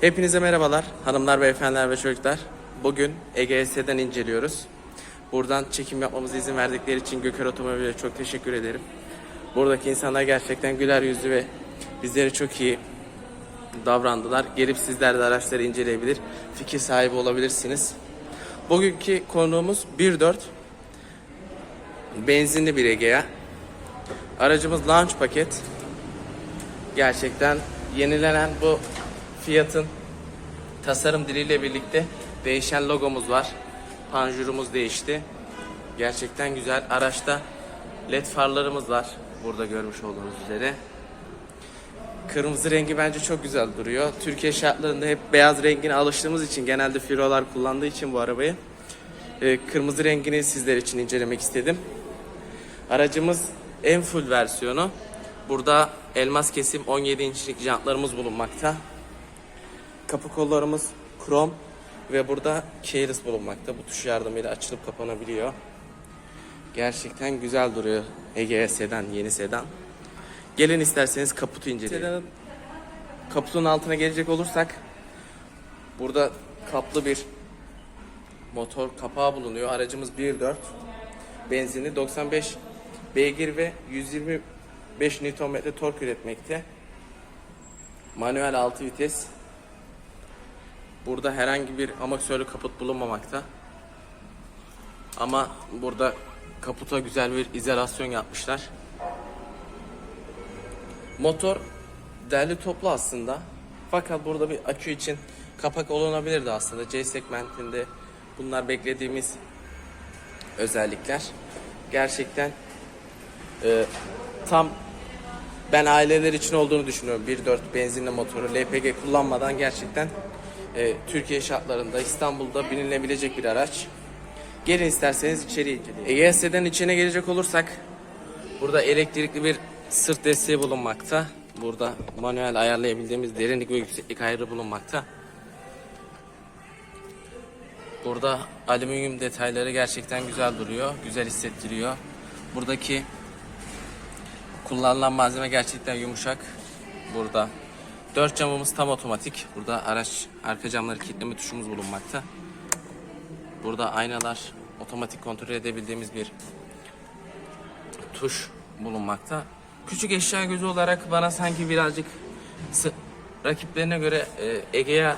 Hepinize merhabalar hanımlar, beyefendiler ve çocuklar. Bugün EGS'den inceliyoruz. Buradan çekim yapmamıza izin verdikleri için Göker Otomobil'e çok teşekkür ederim. Buradaki insanlar gerçekten güler yüzlü ve bizleri çok iyi davrandılar. Gelip sizler de araçları inceleyebilir, fikir sahibi olabilirsiniz. Bugünkü konuğumuz 1.4 benzinli bir Egea. Aracımız launch paket. Gerçekten yenilenen bu Fiat'ın tasarım diliyle birlikte değişen logomuz var. Panjurumuz değişti. Gerçekten güzel. Araçta led farlarımız var. Burada görmüş olduğunuz üzere. Kırmızı rengi bence çok güzel duruyor. Türkiye şartlarında hep beyaz rengine alıştığımız için genelde Firo'lar kullandığı için bu arabayı e, kırmızı rengini sizler için incelemek istedim. Aracımız en full versiyonu. Burada elmas kesim 17 inçlik jantlarımız bulunmakta. Kapı kollarımız krom ve burada keyless bulunmakta. Bu tuş yardımıyla açılıp kapanabiliyor. Gerçekten güzel duruyor Egea sedan, yeni sedan. Gelin isterseniz kaputu inceleyelim. Sedanın kaputunun altına gelecek olursak burada kaplı bir motor kapağı bulunuyor. Aracımız 1.4 benzinli 95 beygir ve 125 Nm tork üretmekte. Manuel 6 vites. Burada herhangi bir amortisörlü kaput bulunmamakta. Ama burada kaputa güzel bir izolasyon yapmışlar. Motor derli toplu aslında. Fakat burada bir akü için kapak olunabilirdi aslında. C segmentinde bunlar beklediğimiz özellikler. Gerçekten e, tam ben aileler için olduğunu düşünüyorum. 1.4 benzinli motoru LPG kullanmadan gerçekten e, Türkiye şartlarında İstanbul'da binilebilecek bir araç. Gelin isterseniz içeriye inceleyelim. EGS'den içine gelecek olursak burada elektrikli bir sırt desteği bulunmakta. Burada manuel ayarlayabildiğimiz derinlik ve yükseklik ayarı bulunmakta. Burada alüminyum detayları gerçekten güzel duruyor. Güzel hissettiriyor. Buradaki kullanılan malzeme gerçekten yumuşak. Burada dört camımız tam otomatik. Burada araç arka camları kilitleme tuşumuz bulunmakta. Burada aynalar otomatik kontrol edebildiğimiz bir tuş bulunmakta. Küçük eşya gözü olarak bana sanki birazcık rakiplerine göre e, Egea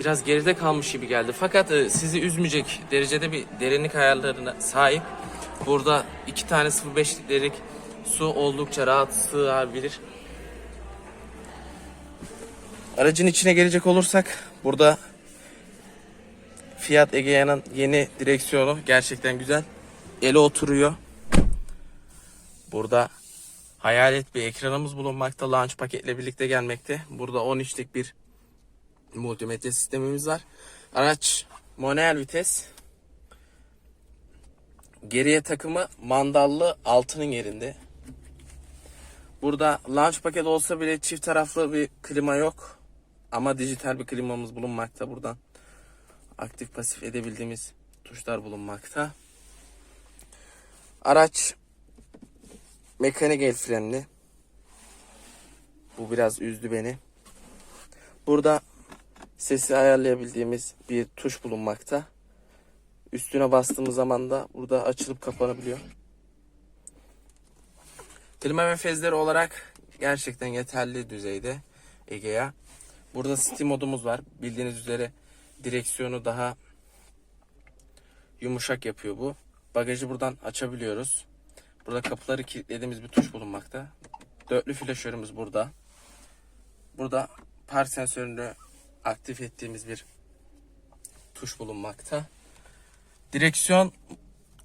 biraz geride kalmış gibi geldi. Fakat e, sizi üzmeyecek derecede bir derinlik ayarlarına sahip. Burada iki tane 0.5 litrelik su oldukça rahat sığabilir. Aracın içine gelecek olursak burada Fiat Egea'nın yeni direksiyonu gerçekten güzel. Ele oturuyor. Burada hayalet bir ekranımız bulunmakta. Launch paketle birlikte gelmekte. Burada 10 inçlik bir multimedya sistemimiz var. Araç manuel vites. Geriye takımı mandallı altının yerinde. Burada launch paket olsa bile çift taraflı bir klima yok. Ama dijital bir klimamız bulunmakta buradan. Aktif pasif edebildiğimiz tuşlar bulunmakta. Araç mekanik el frenli. Bu biraz üzdü beni. Burada sesi ayarlayabildiğimiz bir tuş bulunmakta. Üstüne bastığımız zaman da burada açılıp kapanabiliyor. Klima ve fezleri olarak gerçekten yeterli düzeyde Egea. Burada Steam modumuz var. Bildiğiniz üzere direksiyonu daha yumuşak yapıyor bu. Bagajı buradan açabiliyoruz. Burada kapıları kilitlediğimiz bir tuş bulunmakta. Dörtlü flaşörümüz burada. Burada park sensörünü aktif ettiğimiz bir tuş bulunmakta. Direksiyon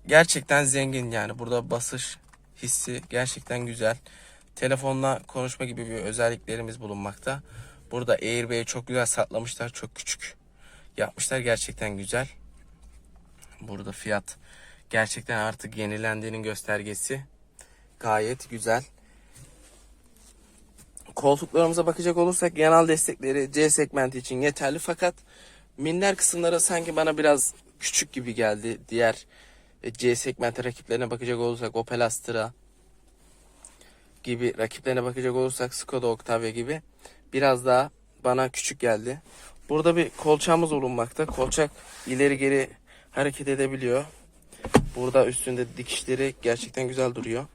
gerçekten zengin yani. Burada basış hissi gerçekten güzel. Telefonla konuşma gibi bir özelliklerimiz bulunmakta. Burada airbag'i çok güzel saklamışlar. Çok küçük yapmışlar. Gerçekten güzel. Burada fiyat gerçekten artık yenilendiğinin göstergesi. Gayet güzel. Koltuklarımıza bakacak olursak yanal destekleri C segmenti için yeterli fakat minder kısımları sanki bana biraz küçük gibi geldi. Diğer e, C segmenti rakiplerine bakacak olursak Opel Astra gibi rakiplerine bakacak olursak Skoda Octavia gibi biraz daha bana küçük geldi. Burada bir kolçağımız bulunmakta. Kolçak ileri geri hareket edebiliyor. Burada üstünde dikişleri gerçekten güzel duruyor.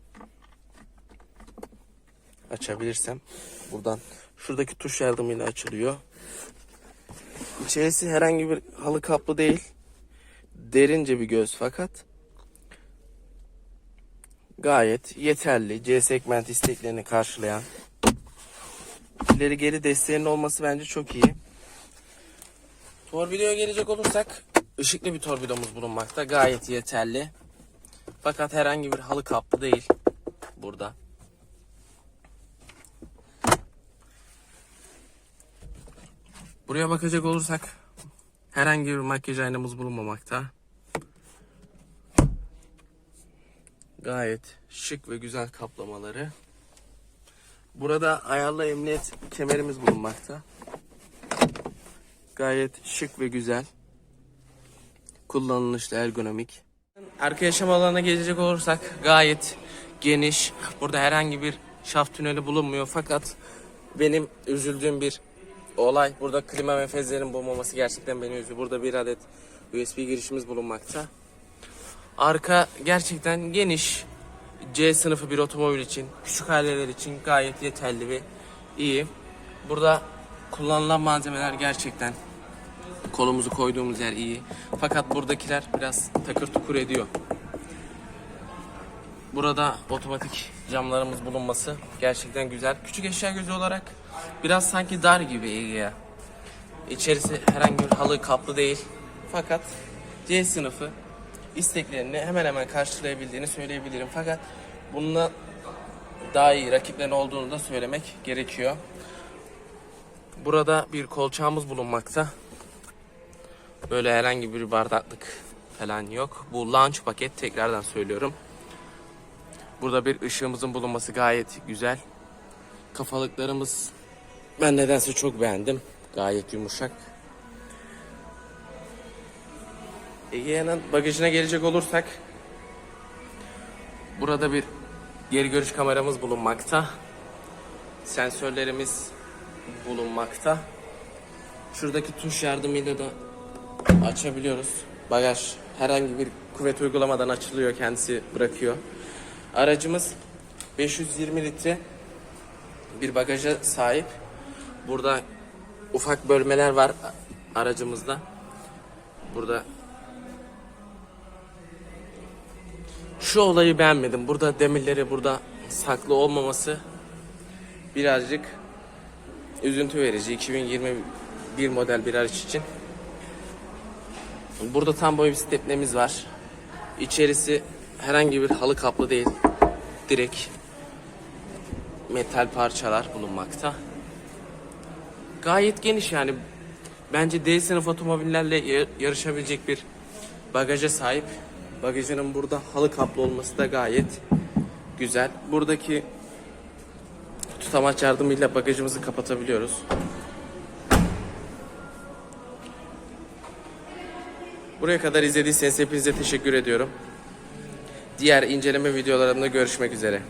Açabilirsem buradan şuradaki tuş yardımıyla açılıyor. İçerisi herhangi bir halı kaplı değil. Derince bir göz fakat gayet yeterli. C segment isteklerini karşılayan. İleri geri desteğinin olması bence çok iyi. Torpidoya gelecek olursak ışıklı bir torpidomuz bulunmakta. Gayet yeterli. Fakat herhangi bir halı kaplı değil burada. Buraya bakacak olursak herhangi bir makyaj aynamız bulunmamakta. Gayet şık ve güzel kaplamaları. Burada ayarlı emniyet kemerimiz bulunmakta. Gayet şık ve güzel. Kullanılışlı ergonomik. Arka yaşam alanına gelecek olursak gayet geniş. Burada herhangi bir şaft tüneli bulunmuyor fakat benim üzüldüğüm bir olay burada klima menfezlerin bulunmaması gerçekten beni üzüyor. Burada bir adet USB girişimiz bulunmakta. Arka gerçekten geniş. C sınıfı bir otomobil için, küçük aileler için gayet yeterli ve iyi. Burada kullanılan malzemeler gerçekten kolumuzu koyduğumuz yer iyi. Fakat buradakiler biraz takır tukur ediyor. Burada otomatik camlarımız bulunması gerçekten güzel. Küçük eşya gözü olarak biraz sanki dar gibi Egea. İçerisi herhangi bir halı kaplı değil. Fakat C sınıfı isteklerini hemen hemen karşılayabildiğini söyleyebilirim. Fakat bununla daha iyi rakiplerin olduğunu da söylemek gerekiyor. Burada bir kolçağımız bulunmakta. Böyle herhangi bir bardaklık falan yok. Bu launch paket tekrardan söylüyorum. Burada bir ışığımızın bulunması gayet güzel. Kafalıklarımız ben nedense çok beğendim. Gayet yumuşak. Egea'nın bagajına gelecek olursak burada bir geri görüş kameramız bulunmakta. Sensörlerimiz bulunmakta. Şuradaki tuş yardımıyla da açabiliyoruz. Bagaj herhangi bir kuvvet uygulamadan açılıyor kendisi bırakıyor. Aracımız 520 litre bir bagaja sahip. Burada ufak bölmeler var aracımızda. Burada şu olayı beğenmedim. Burada demirleri burada saklı olmaması birazcık üzüntü verici. 2021 model bir araç için. Burada tam boy bir stepnemiz var. İçerisi herhangi bir halı kaplı değil. Direkt metal parçalar bulunmakta. Gayet geniş yani. Bence D sınıf otomobillerle ya- yarışabilecek bir bagaja sahip. Bagajının burada halı kaplı olması da gayet güzel. Buradaki tutamaç yardımıyla bagajımızı kapatabiliyoruz. Buraya kadar izlediyseniz hepinize teşekkür ediyorum. Diğer inceleme videolarımda görüşmek üzere.